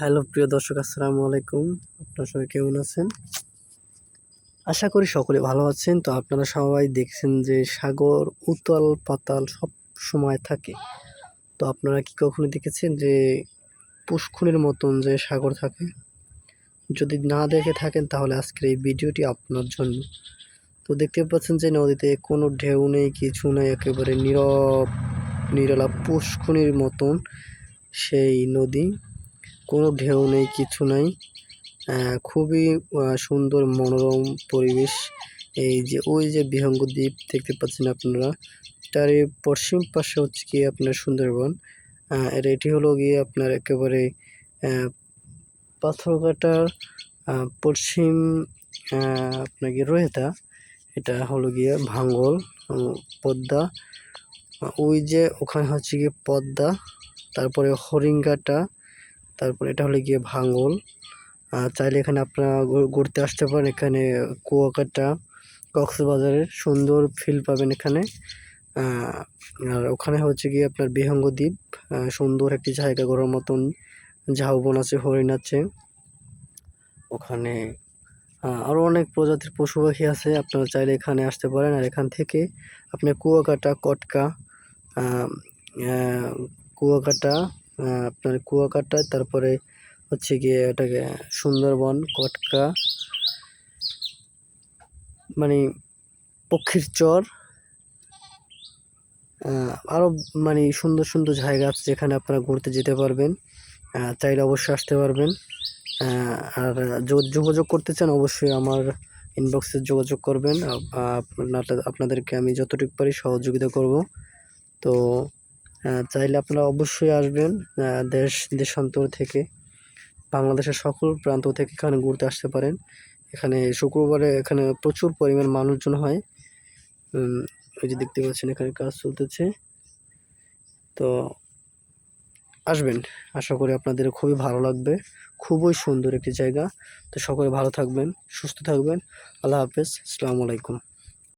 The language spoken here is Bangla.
হ্যালো, প্রিয় দর্শক, আসসালামু আলাইকুম। আপনারা সবাই কেমন আছেন? আশা করি সকলে ভালো আছেন। তো আপনারা সবাই দেখছেন যে সাগর উতাল পাতাল সব সময় থাকে। তো আপনারা কি কখনো দেখেছেন যে পুষ্কুনির মতন যে সাগর থাকে? যদি না দেখে থাকেন, তাহলে আজকের এই ভিডিওটি আপনার জন্য। তো দেখতে পাচ্ছেন যে নদীতে কোনো ঢেউ নেই, কিছু নেই, একেবারে নীরব, নিরলা পুষ্কুনির মতন সেই নদী। কোনো ঢেউ নেই, কিছু নাই। খুবই সুন্দর মনোরম পরিবেশ। এই যে, ওই যে বিহঙ্গ দ্বীপ দেখতে পাচ্ছেন আপনারা। তার এই পশ্চিম পাশে হচ্ছে কি আপনার সুন্দরবন। আর এটি হলো গিয়ে আপনার একেবারে পাথরঘাটার পশ্চিম আপনার গিয়ে রয়েতা এটা হলো গিয়ে ভাঙ্গল পদ্মা। ওই যে ওখানে হচ্ছে গিয়ে পদ্মা, তারপরে হরিঙ্গাটা তারপর এটা হলো গিয়ে ভাঙল চাইলে এখানে আপনারা ঘুরতে আসতে পারেন এখানে কুয়াকাটা, কক্সবাজারের সুন্দর ফিল পাবেন এখানে। আর ওখানে হচ্ছে গিয়ে আপনার বিহঙ্গ দ্বীপ সুন্দর একটি জায়গা ঘোরার মতন ঝাউবন আছে, হরিণ আছে। ওখানে আরও অনেক প্রজাতির পশু পাখি আছে, আপনারা চাইলে এখানে আসতে পারেন। আর এখান থেকে আপনি কুয়াকাটা, কটকা কুয়াকাটা আপনার কুয়াকাটা তারপরে হচ্ছে গিয়ে এটাকে সুন্দরবন, কটকা মানে পক্ষীর চর আরও মানে সুন্দর সুন্দর জায়গা আছে যেখানে আপনারা ঘুরতে যেতে পারবেন চাইলে অবশ্যই আসতে পারবেন আর যোগাযোগ করতে চান অবশ্যই আমার ইনবক্সে যোগাযোগ করবেন আপনাদেরকে আমি যতটুকু পারি সহযোগিতা করব, তো চাইলে আপনারা অবশ্যই আসবেন দেশ, দেশান্তর থেকে, বাংলাদেশের সকল প্রান্ত থেকে এখানে ঘুরতে আসতে পারেন। এখানে শুক্রবারে এখানে প্রচুর পরিমাণ মানুষজন হয়। ওই যে দেখতে পাচ্ছেন এখানে কাজ চলতেছে। তো আসবেন, আশা করি আপনাদের খুবই ভালো লাগবে। খুবই সুন্দর একটি জায়গা। তো সকলে ভালো থাকবেন, সুস্থ থাকবেন। আল্লাহ হাফেজ। আসসালামু আলাইকুম।